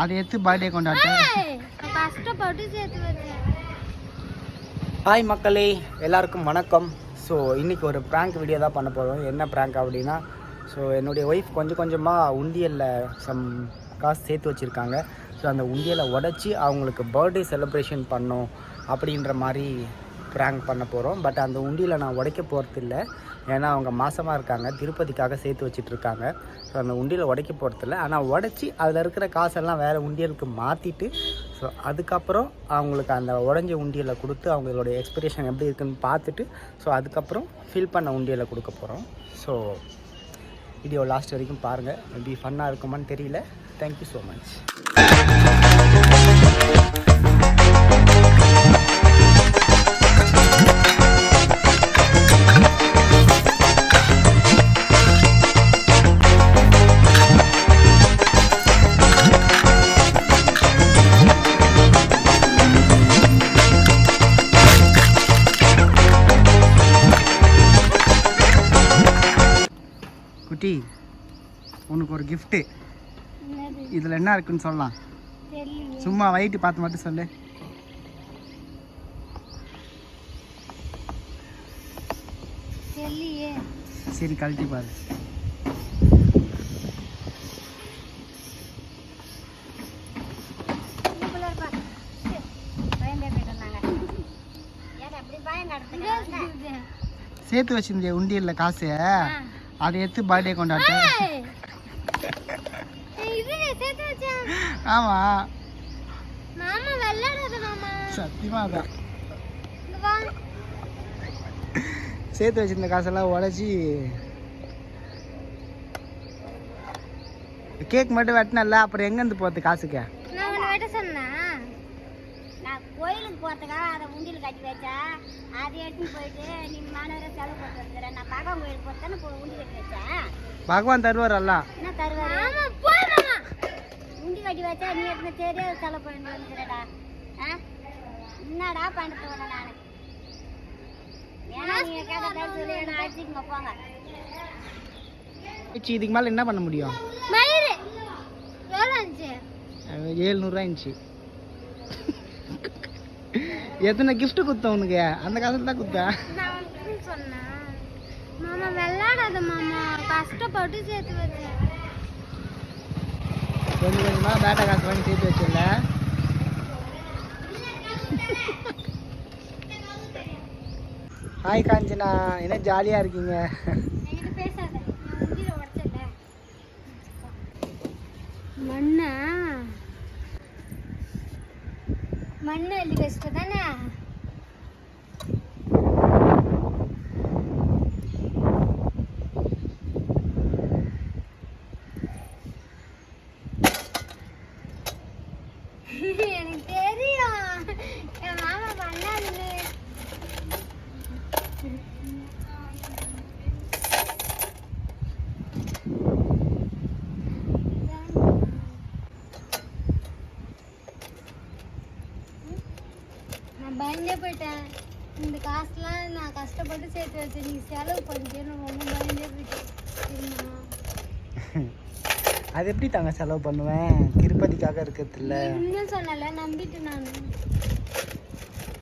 அதை எடுத்து பர்த்டே வச்சேன். ஹாய் மக்களே எல்லாருக்கும் வணக்கம். ஸோ இன்றைக்கி ஒரு ப்ராங்க் வீடியோ தான் பண்ண போகிறோம் என்ன ப்ராங்க் அப்படின்னா ஸோ என்னுடைய ஒய்ஃப் கொஞ்சம் கொஞ்சமாக உண்டியலில் சம் காசு சேர்த்து வச்சுருக்காங்க. ஸோ அந்த உண்டியலை உடச்சி அவங்களுக்கு பர்த்டே செலிப்ரேஷன் பண்ணோம் அப்படின்ற மாதிரி ப்ராங்க் பண்ண போகிறோம் பட் அந்த உண்டியலை நான் உடைக்க போகிறது இல்லை ஏன்னா அவங்க மாசமாக இருக்காங்க. திருப்பதிக்காக சேர்த்து வச்சுட்ருக்காங்க ஸோ அந்த உண்டியலை உடைக்க போகிறதில்ல ஆனால் உடச்சி அதில் இருக்கிற காசெல்லாம் வேறு உண்டியலுக்கு மாற்றிட்டு ஸோ அதுக்கப்புறம் அவங்களுக்கு அந்த உடஞ்ச உண்டியலை கொடுத்து அவங்களுடைய எக்ஸ்பிரேஷன் எப்படி இருக்குன்னு பார்த்துட்டு ஸோ அதுக்கப்புறம் ஃபில் பண்ண உண்டியலை கொடுக்க போகிறோம் ஸோ வீடியோ லாஸ்ட் வரைக்கும் பாருங்கள் மேபி ஃபன்னாக இருக்குமான்னு தெரியல. தேங்க்யூ ஸோ மச் குட்டி. உனக்கு ஒரு கிஃப்ட்டு இதில் என்ன இருக்குன்னு சொல்லலாம். சும்மா வெயிட் பார்த்து மட்டும் சொல்லு. சரி கழட்டி பாரு. சேர்த்து வச்சிருந்த உண்டியல்ல காசு. அதை எடுத்து பர்த்டே வச்சேன் ஆமா. மாமா விளையாடாத மாமா. சத்தியமா அதான். வா. சேர்த்து வச்சிருந்த காசெல்லாம் உடச்சி கேக் மட்டும் வெட்டினல அப்புறம் எங்கேருந்து போகிறது காசுக்கு? நான் கோயிலுக்கு போகிறதுக்காக அதை உண்டியல் கட்டி வச்சா அதை எடுத்துன்னு போயிட்டு நீ மாணவரை செலவு போட்டு வந்துடுற. நான் பகவான் கோயிலுக்கு போட்டு தானே உண்டி கட்டி வச்சேன். பகவான் தருவார் எல்லாம் என்ன தருவாரு? உண்டி கட்டி வச்சா நீ எடுத்து தெரியாது செலவு பண்ணிட்டு வந்துடுறடா. ஆ? என்னடா பண்ணிட்டு உன நான்? ஏன்னா நீங்க கேட்ட சொல்லி அடிச்சுக்கங்க போங்க. இதுக்கு மேலே என்ன பண்ண முடியும்? மயிறு. எவ்வளோ இருந்துச்சு? ஏழ்நூறுவா இருந்துச்சு. எத்தனை gift கொடுத்தேன் உனக்கு? அந்த காசில் தான் சொன்னேன். மாமா விளையாடாத மாமா. கஷ்டப்பட்டு சேர்த்து வச்சேன். கொஞ்சம் கொஞ்சமாக பேட்டா காசு வாங்கி சேர்த்து வச்சிடல ஹாய் காஞ்சனா என்ன ஜாலியாக இருக்கீங்க? மண்ணா மண் அள்ளி வச்சுட்டு தானே எனக்கு தெரியும். என் மாமா பண்ணாதுன்னு பயந்தே போயிட்டேன் இந்த காசுலாம் நான் கஷ்டப்பட்டு சேர்த்து வச்சேன். நீ செலவு நான் ரொம்ப பயந்தே போயிட்டேன். தெரியுமா? அது எப்படி தாங்க செலவு பண்ணுவேன்? திருப்பதிக்காக இருக்கிறது இல்ல. உண்மையை சொன்னல நம்பிட்டு நான்.